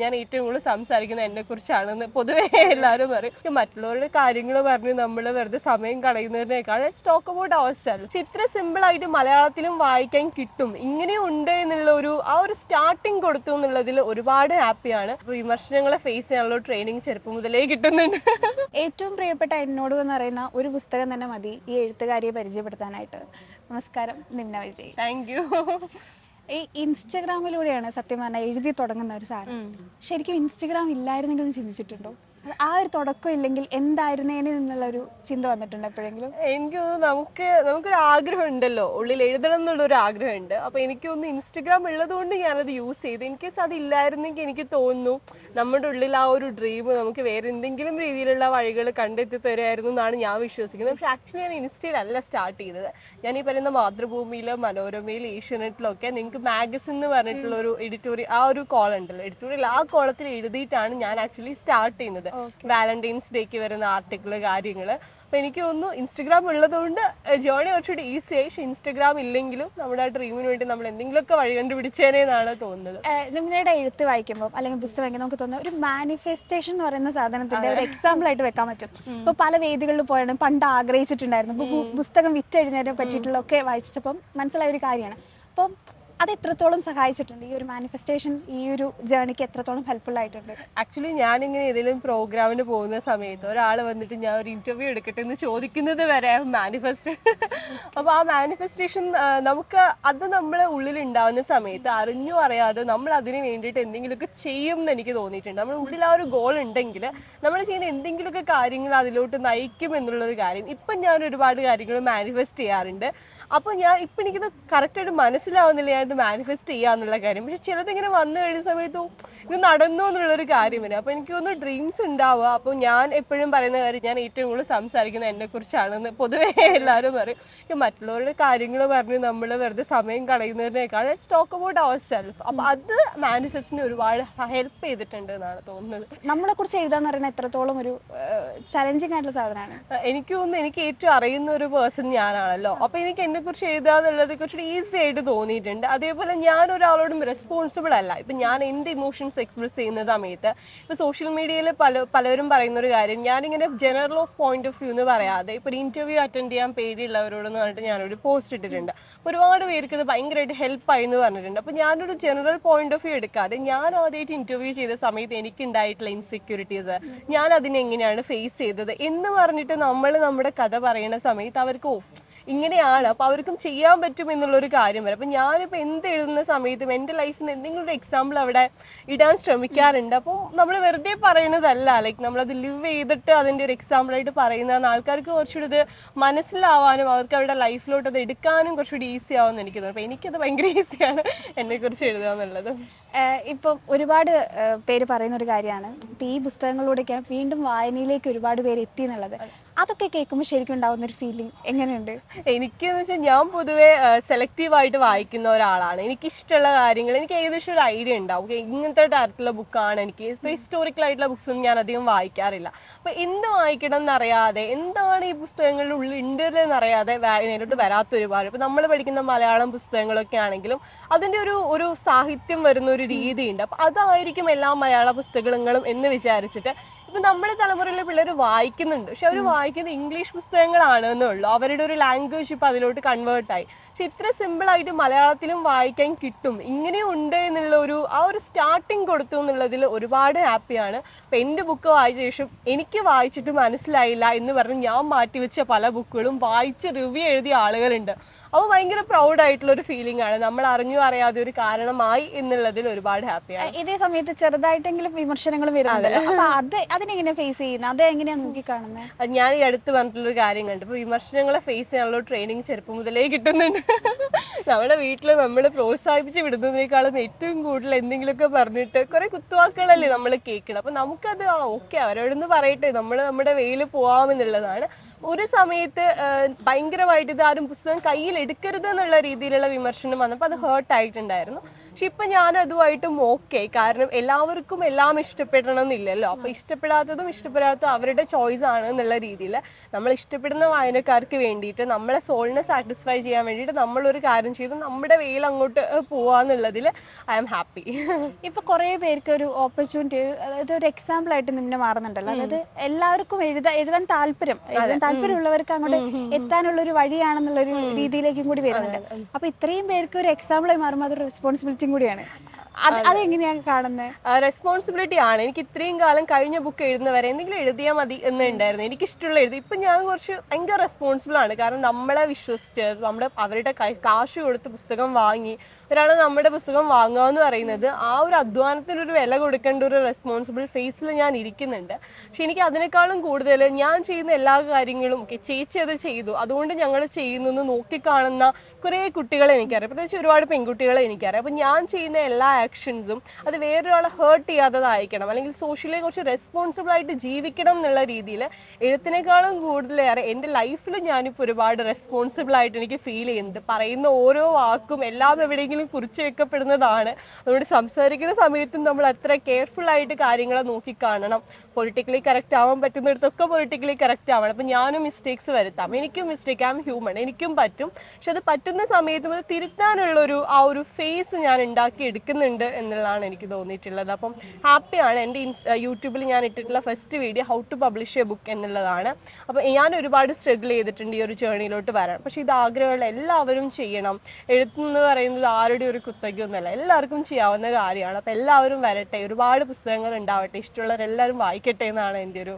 ഞാൻ ഏറ്റവും കൂടുതൽ സംസാരിക്കുന്നത് എന്നെ കുറിച്ചാണെന്ന് പൊതുവേ എല്ലാവരും പറയും. മറ്റുള്ളവരുടെ കാര്യങ്ങൾ പറഞ്ഞ് നമ്മൾ വെറുതെ സമയം കളയുന്നതിനേക്കാൾ സ്റ്റോക്ക് അബൌട്ട് അവർ സെൽഫ് ഇത്ര സിമ്പിൾ ആയിട്ട് മലയാളത്തിലും വായിക്കാൻ കിട്ടും. ഇങ്ങനെ ഉണ്ട് എന്നുള്ള ഒരു ആ ഒരു സ്റ്റാർട്ടിങ് കൊടുത്തു എന്നുള്ളതിൽ ഒരുപാട് ഹാപ്പിയാണ് വിമർശനങ്ങളെ ഫേസ് ചെയ്യാനുള്ള ട്രെയിനിങ് ചെറുപ്പം മുതലേ കിട്ടുന്നുണ്ട്. ഏറ്റവും പ്രിയപ്പെട്ട എന്നോട് എന്ന് പറയുന്ന ഒരു പുസ്തകം തന്നെ മതി. ഈ എഴുത്തുകാരിയെ പരിചയപ്പെടുത്താനായിട്ട്. നമസ്കാരം. നിന്ന വിജയ്. താങ്ക് യു ഈ ഇൻസ്റ്റഗ്രാമിലൂടെയാണ് സത്യം പറഞ്ഞാൽ എഴുതി തുടങ്ങുന്ന ഒരു സാധനം. ശരിക്കും ഇൻസ്റ്റഗ്രാം ഇല്ലായിരുന്നെങ്കിൽ ചിന്തിച്ചിട്ടുണ്ടോ? ആ ഒരു തുടക്കം ഇല്ലെങ്കിൽ എന്തായിരുന്നേനെ എന്നുള്ള ഒരു ചിന്ത വന്നിട്ടുണ്ട് എപ്പോഴെങ്കിലും? എനിക്ക് തോന്നുന്നു നമുക്ക് നമുക്കൊരു ആഗ്രഹം ഉണ്ടല്ലോ ഉള്ളിൽ എഴുതണം എന്നുള്ള എന്നുള്ളൊരു ആഗ്രഹമുണ്ട്. അപ്പോൾ എനിക്ക് തോന്നുന്നു ഇൻസ്റ്റഗ്രാം ഉള്ളതുകൊണ്ട് ഞാനത് യൂസ് ചെയ്തു. ഇൻ കേസ് അത് ഇല്ലായിരുന്നെങ്കിൽ എനിക്ക് തോന്നുന്നു നമ്മുടെ ഉള്ളിൽ ആ ഒരു ഡ്രീം നമുക്ക് വേറെ എന്തെങ്കിലും രീതിയിലുള്ള വഴികൾ കണ്ടെത്തി തരുമായിരുന്നു എന്നാണ് ഞാൻ വിശ്വസിക്കുന്നത്. പക്ഷേ ആക്ച്വലി ഞാൻ ഇൻസ്റ്റയിലല്ല സ്റ്റാർട്ട് ചെയ്തത്. ഞാൻ ഈ പറയുന്ന മാതൃഭൂമിയിൽ മനോരമയിൽ ഏഷ്യനെറ്റിലൊക്കെ നിങ്ങൾക്ക് മാഗസിൻ എന്ന് പറഞ്ഞിട്ടുള്ള ഒരു എഡിറ്റോറിയൽ ആ ഒരു കോൾ ഉണ്ടല്ലോ. എഡിറ്റോറിയൽ ആ കോളത്തിൽ എഴുതിയിട്ടാണ് ഞാൻ ആക്ച്വലി സ്റ്റാർട്ട് ചെയ്യുന്നത്. വാലന്റൈൻസ് ഡേക്ക് വരുന്ന ആർട്ടിക്കിൾ കാര്യങ്ങൾ അപ്പോൾ എനിക്ക് തോന്നുന്നു ഇൻസ്റ്റഗ്രാം ഉള്ളതുകൊണ്ട് ജേണി കുറച്ചുകൂടി ഈസി ആയി. പക്ഷേ ഇൻസ്റ്റഗ്രാം ഇല്ലെങ്കിലും നമ്മുടെ ആ ഡ്രീമിന് വേണ്ടി നമ്മൾ എന്തെങ്കിലുമൊക്കെ വഴി കണ്ടുപിടിച്ചേനെ എന്നാണ് തോന്നുന്നത്. നിങ്ങളുടെ എഴുത്ത് വായിക്കുമ്പോൾ അല്ലെങ്കിൽ പുസ്തകം വായിക്കുമ്പോൾ നമുക്ക് തോന്നുന്നത് ഒരു മാനിഫെസ്റ്റേഷൻ എന്ന് പറയുന്ന സാധനത്തിന്റെ ഒരു എക്സാമ്പിൾ ആയിട്ട് വെക്കാൻ പറ്റും. ഇപ്പൊ പല വേദികളിൽ പോയാണ് പണ്ട് ആഗ്രഹിച്ചിട്ടുണ്ടായിരുന്നു. പുസ്തകം വിറ്റഴിഞ്ഞതിനെ പറ്റിയിട്ടുള്ള ഒക്കെ വായിച്ചപ്പം മനസ്സിലായ ഒരു കാര്യമാണ്. അപ്പം അത് എത്രത്തോളം സഹായിച്ചിട്ടുണ്ട്? ഈ ഒരു മാനിഫെസ്റ്റേഷൻ ഈ ഒരു ജേണിക്ക് എത്രത്തോളം ഹെൽപ്ഫുൾ ആയിട്ടുണ്ട്? ആക്ച്വലി ഞാൻ ഇങ്ങനെ ഏതെങ്കിലും പ്രോഗ്രാമിന് പോകുന്ന സമയത്ത് ഒരാൾ വന്നിട്ട് ഞാൻ ഒരു ഇന്റർവ്യൂ എടുക്കട്ടെ എന്ന് ചോദിക്കുന്നത് വരെ മാനിഫെസ്റ്റ് അപ്പോൾ ആ മാനിഫെസ്റ്റേഷൻ നമുക്ക് അത് നമ്മൾ ഉള്ളിൽ ഉണ്ടാവുന്ന സമയത്ത് അറിഞ്ഞോ അറിയാതെ നമ്മൾ അതിന് വേണ്ടിയിട്ട് എന്തെങ്കിലുമൊക്കെ ചെയ്യും എന്ന് എനിക്ക് തോന്നിയിട്ടുണ്ട്. നമ്മുടെ ഉള്ളിൽ ആ ഒരു ഗോൾ ഉണ്ടെങ്കിൽ നമ്മൾ ചെയ്യുന്ന എന്തെങ്കിലുമൊക്കെ കാര്യങ്ങൾ അതിലോട്ട് നയിക്കും എന്നുള്ളൊരു കാര്യം. ഇപ്പം ഞാൻ ഒരുപാട് കാര്യങ്ങൾ മാനിഫെസ്റ്റ് ചെയ്യാറുണ്ട്. അപ്പോൾ ഞാൻ ഇപ്പം എനിക്കത് കറക്റ്റായിട്ട് മനസ്സിലാവുന്നില്ല. ഞാനിത് മാനിഫെസ്റ്റ് ചെയ്യാന്നുള്ള കാര്യം. പക്ഷെ ചിലതിങ്ങനെ വന്നു കഴിഞ്ഞ സമയത്ത് ഇത് നടന്നു എന്നുള്ളൊരു കാര്യം വരും അപ്പോൾ എനിക്ക് തോന്നുന്നു ഡ്രീംസ് ഉണ്ടാവുക. അപ്പോൾ ഞാൻ എപ്പോഴും പറയുന്ന കാര്യം ഞാൻ ഏറ്റവും കൂടുതൽ സംസാരിക്കുന്നത് എന്നെ കുറിച്ചാണെന്ന് പൊതുവേ എല്ലാവരും പറയും. മറ്റുള്ളവരുടെ കാര്യങ്ങൾ പറഞ്ഞ് നമ്മൾ വെറുതെ സമയം കളയുന്നതിനേക്കാൾ സ്റ്റോക്ക് അബൌട്ട് അവർ സെൽഫ് അപ്പോൾ അത് മാനിഫെസ്റ്റിന് ഒരുപാട് ഹെൽപ്പ് ചെയ്തിട്ടുണ്ട് എന്നാണ് തോന്നുന്നത്. നമ്മളെ കുറിച്ച് എഴുതാന്ന് പറയുന്നത് എത്രത്തോളം ഒരു ചലഞ്ചിങ് ആയിട്ടുള്ള സാധനമാണ്. എനിക്ക് തോന്നുന്നു എനിക്ക് ഏറ്റവും അറിയുന്ന ഒരു പേഴ്സൺ ഞാനാണല്ലോ. അപ്പൊ എനിക്ക് എന്നെ കുറിച്ച് എഴുതാന്നുള്ളത് കുറച്ചുകൂടി ഈസി ആയിട്ട് തോന്നിയിട്ടുണ്ട്. അതേപോലെ ഞാൻ ഒരാളോടും റെസ്പോൺസിബിൾ അല്ല. ഇപ്പൊ ഞാൻ എന്റെ ഇമോഷൻസ് എക്സ്പ്രസ് ചെയ്യുന്ന സമയത്ത് ഇപ്പൊ സോഷ്യൽ മീഡിയയിൽ പല പലരും പറയുന്ന ഒരു കാര്യം ഞാനിങ്ങനെ general of point of view എന്ന് പറയാതെ ഇപ്പൊ ഒരു ഇന്റർവ്യൂ അറ്റൻഡ് ചെയ്യാൻ പേടിയുള്ളവരോടെന്ന് പറഞ്ഞിട്ട് ഞാനൊരു പോസ്റ്റ് ഇട്ടിട്ടുണ്ട്. ഒരുപാട് പേർക്ക് ഇത് ഭയങ്കരമായിട്ട് ഹെൽപ്പ് ആയി എന്ന് പറഞ്ഞിട്ടുണ്ട്. അപ്പൊ ഞാനൊരു ജനറൽ പോയിന്റ് ഓഫ് വ്യൂ എടുക്കാതെ ഞാൻ ആദ്യമായിട്ട് ഇന്റർവ്യൂ ചെയ്ത സമയത്ത് എനിക്ക് ഉണ്ടായിട്ടുള്ള ഇൻസെക്യൂരിറ്റീസ് ഞാൻ അതിനെങ്ങനെയാണ് ഫേസ് ചെയ്തത് എന്ന് പറഞ്ഞിട്ട് നമ്മൾ നമ്മുടെ കഥ പറയുന്ന സമയത്ത് അവർക്ക് ഓ ഇങ്ങനെയാണ്. അപ്പോൾ അവർക്കും ചെയ്യാൻ പറ്റും എന്നുള്ളൊരു കാര്യം വരെ. അപ്പം ഞാനിപ്പോൾ എന്ത് എഴുതുന്ന സമയത്തും എന്റെ ലൈഫിൽ നിന്ന് എന്തെങ്കിലും ഒരു എക്സാമ്പിൾ അവിടെ ഇടാൻ ശ്രമിക്കാറുണ്ട്. അപ്പോൾ നമ്മൾ വെറുതെ പറയണതല്ല. ലൈക്ക് നമ്മളത് ലിവ് ചെയ്തിട്ട് അതിന്റെ ഒരു എക്സാമ്പിളായിട്ട് പറയുന്നതാണ്. ആൾക്കാർക്ക് കുറച്ചുകൂടി ഇത് മനസ്സിലാവാനും അവർക്ക് അവരുടെ ലൈഫിലോട്ട് അത് എടുക്കാനും കുറച്ചുകൂടി ഈസി ആവുമെന്ന് എനിക്ക് തോന്നുന്നു അപ്പോൾ എനിക്കത് ഭയങ്കര ഈസിയാണ് എന്നെക്കുറിച്ച് എഴുതുക എന്നുള്ളത്. ഇപ്പം ഒരുപാട് പേര് പറയുന്ന ഒരു കാര്യമാണ്. ഇപ്പം ഈ പുസ്തകങ്ങളിലൂടെയൊക്കെയാണ് വീണ്ടും വായനയിലേക്ക് ഒരുപാട് പേര് എത്തി എന്നുള്ളത്. അതൊക്കെ കേൾക്കുമ്പോൾ ശരിക്കും ഉണ്ടാവുന്ന ഒരു ഫീലിംഗ് എങ്ങനെയുണ്ട്? എനിക്ക് എന്ന് വെച്ചാൽ ഞാൻ പൊതുവേ സെലക്റ്റീവ് ആയിട്ട് വായിക്കുന്ന ഒരാളാണ്. എനിക്ക് ഇഷ്ടമുള്ള കാര്യങ്ങൾ എനിക്ക് ഏകദേശം ഒരു ഐഡിയ ഉണ്ടാവും. ഇങ്ങനത്തെ തരത്തിലുള്ള ബുക്കാണ് എനിക്ക്. ഹിസ്റ്റോറിക്കൽ ആയിട്ടുള്ള ബുക്സ് ഒന്നും ഞാൻ അധികം വായിക്കാറില്ല. അപ്പൊ എന്ത് വായിക്കണം എന്നറിയാതെ എന്താണ് ഈ പുസ്തകങ്ങളുടെ ഉള്ളിൽ ഉണ്ട് എന്നറിയാതെ നേരിട്ട് വരാത്ത ഒരുപാട്. ഇപ്പൊ നമ്മൾ പഠിക്കുന്ന മലയാളം പുസ്തകങ്ങളൊക്കെ ആണെങ്കിലും അതിന്റെ ഒരു ഒരു സാഹിത്യം വരുന്ന ഒരു രീതിയുണ്ട്. അപ്പൊ അതായിരിക്കും എല്ലാ മലയാള പുസ്തകങ്ങളും എന്ന് വിചാരിച്ചിട്ട് ഇപ്പൊ നമ്മുടെ തലമുറയിലെ പിള്ളേർ വായിക്കുന്നുണ്ട്. പക്ഷെ അവർ വായിക്കുന്നത് ഇംഗ്ലീഷ് പുസ്തകങ്ങളാണ് എന്നുള്ളൂ അവരുടെ ഒരു ലാംഗ്വേജ് ഇപ്പം അതിലോട്ട് കൺവേർട്ടായി പക്ഷെ ഇത്ര സിമ്പിളായിട്ട് മലയാളത്തിലും വായിക്കാൻ കിട്ടും. ഇങ്ങനെയും ഉണ്ട് എന്നുള്ള ഒരു ആ ഒരു സ്റ്റാർട്ടിങ് കൊടുത്തു എന്നുള്ളതിൽ ഒരുപാട് ഹാപ്പിയാണ് അപ്പം എന്റെ ബുക്ക് വായിച്ച ശേഷം എനിക്ക് വായിച്ചിട്ട് മനസ്സിലായില്ല എന്ന് പറഞ്ഞ് ഞാൻ മാറ്റിവെച്ച പല ബുക്കുകളും വായിച്ച് റിവ്യൂ എഴുതിയ ആളുകളുണ്ട്. അപ്പോൾ ഭയങ്കര പ്രൗഡായിട്ടുള്ള ഒരു ഫീലിംഗ് ആണ്. നമ്മൾ അറിഞ്ഞു അറിയാതെ ഒരു കാരണമായി എന്നുള്ളതിൽ ഒരുപാട് ഹാപ്പിയാണ് ഇതേ സമയത്ത് ചെറുതായിട്ടെങ്കിലും വിമർശനങ്ങൾ വരുന്നുണ്ടല്ലോ. അത്. അതിനെങ്ങനെ ഫേസ് ചെയ്യുന്നത് അത് എങ്ങനെയാണ് നോക്കി കാണുന്നത് ഞാൻ ഈ അടുത്ത് പറഞ്ഞിട്ടുള്ളൊരു കാര്യം കണ്ടു. ഇപ്പോൾ വിമർശനങ്ങളെ ഫേസ് ചെയ്യാനുള്ള ട്രെയിനിങ് ചെറുപ്പം മുതലേ കിട്ടുന്നുണ്ട്. നമ്മുടെ വീട്ടിൽ നമ്മൾ പ്രോത്സാഹിപ്പിച്ച് വിടുന്നതിനേക്കാളും ഏറ്റവും കൂടുതൽ എന്തെങ്കിലുമൊക്കെ പറഞ്ഞിട്ട് കുറേ കുത്തുവാക്കുകളല്ലേ നമ്മൾ കേൾക്കണം അപ്പോൾ നമുക്കത് ആ ഓക്കെ അവരോടൊന്ന് പറയട്ടെ. നമ്മൾ നമ്മുടെ വെയിൽ പോവാമെന്നുള്ളതാണ്. ഒരു സമയത്ത് ഭയങ്കരമായിട്ട് ഇത് ആരും പുസ്തകം കയ്യിൽ എടുക്കരുത് എന്നുള്ള രീതിയിലുള്ള വിമർശനം വന്നപ്പോൾ അത് ഹേർട്ട് ആയിട്ടുണ്ടായിരുന്നു. പക്ഷെ ഇപ്പം ഞാൻ അതുമായിട്ടും ഓക്കെ കാരണം എല്ലാവർക്കും എല്ലാം ഇഷ്ടപ്പെടണം എന്നില്ലല്ലോ. അപ്പോൾ ഇഷ്ടപ്പെടാത്തതും ഇഷ്ടപ്പെടാത്തതും അവരുടെ ചോയ്സ് ആണ് എന്നുള്ള രീതിയിൽ. രീതിയിൽ നമ്മൾ ഇഷ്ടപ്പെടുന്ന വായനക്കാർക്ക് വേണ്ടിയിട്ട് നമ്മളെ സോളിനെ സാറ്റിസ്ഫൈ ചെയ്യാൻ വേണ്ടിയിട്ട് നമ്മളൊരു കാര്യം ചെയ്ത് നമ്മുടെ വെയിൽ അങ്ങോട്ട് പോവാന്നുള്ളതിൽ ഐ ആം ഹാപ്പി ഇപ്പൊ കുറേ പേർക്ക് ഒരു ഓപ്പർച്യൂണിറ്റി അതായത് ഒരു എക്സാമ്പിൾ ആയിട്ട് നിന്നെ മാറുന്നുണ്ടല്ലോ. അതായത് എല്ലാവർക്കും എഴുതാൻ എഴുതാൻ താല്പര്യം എഴുതാൻ താല്പര്യമുള്ളവർക്ക് അങ്ങോട്ട് എത്താനുള്ള ഒരു വഴിയാണെന്നുള്ള ഒരു രീതിയിലേക്കും കൂടി വരുന്നുണ്ട്. അപ്പൊ ഇത്രയും പേർക്ക് ഒരു എക്സാമ്പിളായി മാറുമ്പോൾ അതൊരു റെസ്പോൺസിബിലിറ്റിയും കൂടിയാണ്. അത് അതെങ്ങനെയാണ് കാണുന്നത് റെസ്പോൺസിബിലിറ്റി ആണ്. എനിക്ക് ഇത്രയും കാലം കഴിഞ്ഞ ബുക്ക് എഴുതുന്നവരെ എന്തെങ്കിലും എഴുതിയാൽ മതി എന്നുണ്ടായിരുന്നു എനിക്ക് ഉണ്ടായിരുന്നു എഴുതി ഇപ്പം ഞാൻ കുറച്ച് ഭയങ്കര റെസ്പോൺസിബിൾ ആണ്. കാരണം നമ്മളെ വിശ്വസിച്ച് നമ്മുടെ അവരുടെ കാശ് കൊടുത്ത് പുസ്തകം വാങ്ങി ഒരാൾ നമ്മുടെ പുസ്തകം വാങ്ങുക എന്ന് പറയുന്നത് ആ ഒരു അധ്വാനത്തിനൊരു വില കൊടുക്കേണ്ട ഒരു റെസ്പോൺസിബിൾ ഫേസിൽ ഞാൻ ഇരിക്കുന്നുണ്ട്. പക്ഷെ എനിക്ക് അതിനേക്കാളും കൂടുതൽ ഞാൻ ചെയ്യുന്ന എല്ലാ കാര്യങ്ങളും ഒക്കെ ചേച്ചി അത് ചെയ്തു. അതുകൊണ്ട് ഞങ്ങൾ ചെയ്യുന്നു നോക്കിക്കാണുന്ന കുറേ കുട്ടികളെ എനിക്കറിയാം. പ്രത്യേകിച്ച് ഒരുപാട് പെൺകുട്ടികളെ എനിക്കറിയാം. അപ്പം ഞാൻ ചെയ്യുന്ന എല്ലാ ആക്ഷൻസും അത് വേറൊരാളെ ഹേർട്ട് ചെയ്യാത്തതായിരിക്കണം. അല്ലെങ്കിൽ സോഷ്യലി കുറച്ച് റെസ്പോൺസിബിൾ ആയിട്ട് ജീവിക്കണം എന്നുള്ള രീതിയിൽ എഴുത്തിനേക്കാളും കൂടുതലേറെ എന്റെ ലൈഫിൽ ഞാനിപ്പോൾ ഒരുപാട് റെസ്പോൺസിബിൾ ആയിട്ട് എനിക്ക് ഫീൽ ചെയ്യുന്നുണ്ട്. പറയുന്ന ഓരോ വാക്കും എല്ലാം എവിടെയെങ്കിലും കുറിച്ച് വെക്കപ്പെടുന്നതാണ്. അതുകൊണ്ട് സംസാരിക്കുന്ന സമയത്തും നമ്മൾ അത്ര കെയർഫുൾ ആയിട്ട് കാര്യങ്ങളെ നോക്കി കാണണം. പൊളിറ്റിക്കലി കറക്റ്റ് ആവാൻ പറ്റുന്നിടത്തൊക്കെ പൊളിറ്റിക്കലി കറക്റ്റ് ആവണം. അപ്പം ഞാനും മിസ്റ്റേക്സ് വരുത്താം. എനിക്കും മിസ്റ്റേക്ക് ആം ഹ്യൂമൺ എനിക്കും പറ്റും. പക്ഷെ അത് പറ്റുന്ന സമയത്തും അത് തിരുത്താനുള്ളൊരു ആ ഒരു ഫേസ് ഞാൻ ഉണ്ടാക്കി എടുക്കുന്നുണ്ട് എന്നുള്ളതാണ് എനിക്ക് തോന്നിയിട്ടുള്ളത്. അപ്പം ഹാപ്പിയാണ്. എന്റെ യൂട്യൂബിൽ ഞാൻ ഇട്ടിട്ടുള്ള first video how to publish a book എന്നുള്ളതാണ്. അപ്പോൾ ഞാൻ ഒരുപാട് സ്ട്രഗിൾ ചെയ്തിട്ടുണ്ട് ഈ ഒരു ജേണിയിലോട്ട് വരാൻ. പക്ഷേ ഇത് ആഗ്രഹമുള്ള എല്ലാവരും ചെയ്യണം. എഴുത്തെന്ന് പറയുന്നത് ആരുടെ ഒരു കുത്തകയൊന്നുമല്ല. എല്ലാവർക്കും ചെയ്യാവുന്ന കാര്യമാണ്. അപ്പോൾ എല്ലാവരും വരട്ടെ. ഒരുപാട് പുസ്തകങ്ങൾ ഉണ്ടാവട്ടെ. ഇഷ്ടമുള്ളവരെല്ലാവരും വായിക്കട്ടെ എന്നാണ് എന്റെ ഒരു